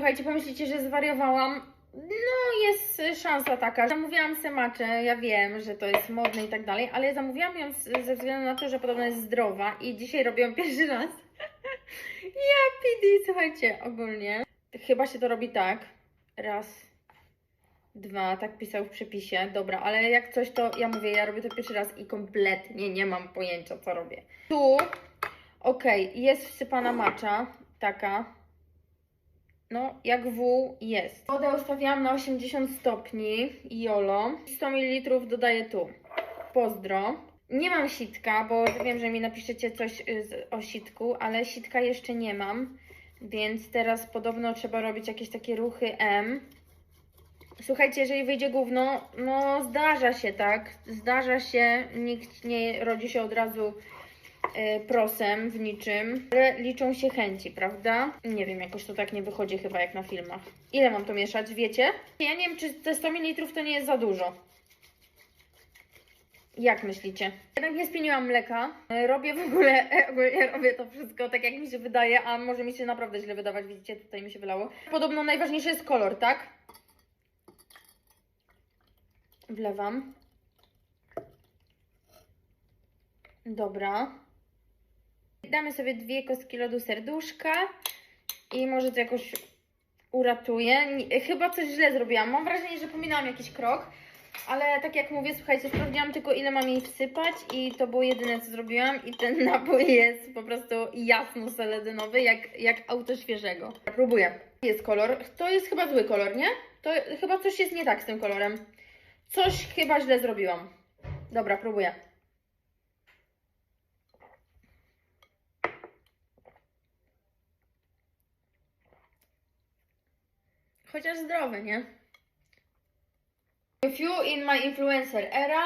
Słuchajcie, pomyślicie, że zwariowałam. No, jest szansa taka. Zamówiłam semaczę, ja wiem, że to jest modne i tak dalej, ale zamówiłam ją ze względu na to, że podobno jest zdrowa i dzisiaj robię pierwszy raz. Ja, PD, słuchajcie, ogólnie. Chyba się to robi tak. Raz, dwa, tak pisał w przepisie. Dobra, ale jak coś, to ja mówię, ja robię to pierwszy raz i kompletnie nie mam pojęcia, co robię. Tu, okej, jest wsypana macza, taka. No, jak W jest. Wodę ustawiłam na 80 stopni, jolo. 100 ml dodaję tu. Pozdro. Nie mam sitka, bo wiem, że mi napiszecie coś y, o sitku, ale sitka jeszcze nie mam. Więc teraz podobno trzeba robić jakieś takie ruchy M. Słuchajcie, jeżeli wyjdzie gówno, no zdarza się, tak? Zdarza się, nikt nie rodzi się od razu prosem w niczym, ale liczą się chęci, prawda? Nie wiem, jakoś to tak nie wychodzi chyba jak na filmach. Ile mam to mieszać, wiecie? Ja nie wiem, czy te 100 ml to nie jest za dużo. Jak myślicie? Jednak nie spieniłam mleka. Y, Robię w ogóle, ogólnie robię to wszystko tak jak mi się wydaje, a może mi się naprawdę źle wydawać, widzicie, tutaj mi się wylało. Podobno najważniejszy jest kolor, tak? Wlewam. Dobra. Damy sobie dwie kostki lodu serduszka i może to jakoś uratuje. Nie- Chyba coś źle zrobiłam. Mam wrażenie, że pominęłam jakiś krok, ale tak jak mówię, słuchajcie, sprawdziłam tylko ile mam jej wsypać i to było jedyne co zrobiłam i ten napój jest po prostu jasno seledynowy, jak, jak auto świeżego. Próbuję. Jest kolor. To jest chyba zły kolor, nie? To chyba coś jest nie tak z tym kolorem. Coś chyba źle zrobiłam. Dobra, próbuję. Chociaż zdrowy, nie? With you in my influencer era,